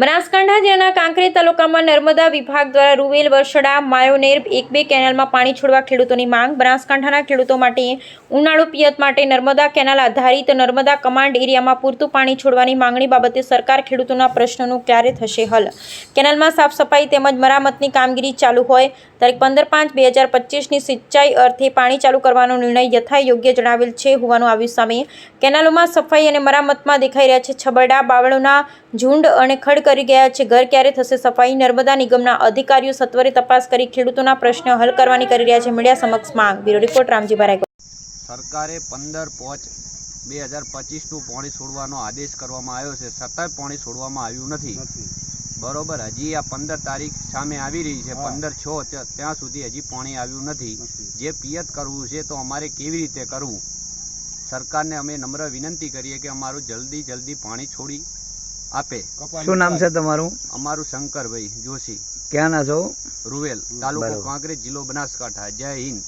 બનાસકાંઠા જિલ્લાના કાંકરેજ તાલુકામાં નર્મદા વિભાગ દ્વારા રૂવેલ, વરસડા, માયોનેર એક બે કેનાલમાં પાણી છોડવા ખેડૂતોની માંગ. બનાસકાંઠાના ખેડૂતો માટે ઉનાળુ પિયત માટે નર્મદા કેનાલ આધારિત નર્મદા કમાન્ડ એરિયામાં પૂરતું પાણી છોડવાની માંગણી બાબતે સરકાર ખેડૂતોના પ્રશ્નોનું ક્યારે થશે હલ? કેનાલમાં સાફ સફાઈ તેમજ મરામતની કામગીરી ચાલુ હોય, તારીખ પંદર પાંચ બે હજાર પચીસની સિંચાઈ અર્થે પાણી ચાલુ કરવાનો નિર્ણય યથાયોગ્ય જણાવેલ છે હોવાનું આવ્યું સામે. કેનાલોમાં સફાઈ અને મરામતમાં દેખાઈ રહ્યા છે છબરડા, બાવળોના ઝુંડ અને ખડ કરી ગયા છે. ઘર ક્યારે થશે સફાઈ? નર્મદા નિગમના અધિકારીઓ સત્વરે તપાસ કરી ખેડૂતોના પ્રશ્ન હલ કરવાની કરી રહ્યા છે. મીડિયા સમક્ષ માંગ. બ્યુરો રિપોર્ટ રામજી રાયગોર સરકારે પંદર પાંચ બે હજાર પચીસનું પાણી છોડવાનો આદેશ કરવામાં આવ્યો છે. છતાંય પાણી છોડવામાં આવ્યું નથી. બરોબર હજી આ પંદર તારીખ સામે આવી રહી છે. પંદર છ ત્યાં ત્યાં સુધી હજી પાણી આવ્યું નથી. જે પિયત કરવું છે તો અમારે કેવી રીતે કરવું? સરકારને અમે નમ્ર વિનંતી કરીએ કે અમારું જલ્દી જલ્દી પાણી છોડી આપે. શું નામ છે તમારું? અમારું શંકરભાઈ જોશી. ક્યાં ના છો? રૂવેલ તાલુકો. કાંકરેજ જિલ્લો બનાસકાંઠા. જય હિન્દ.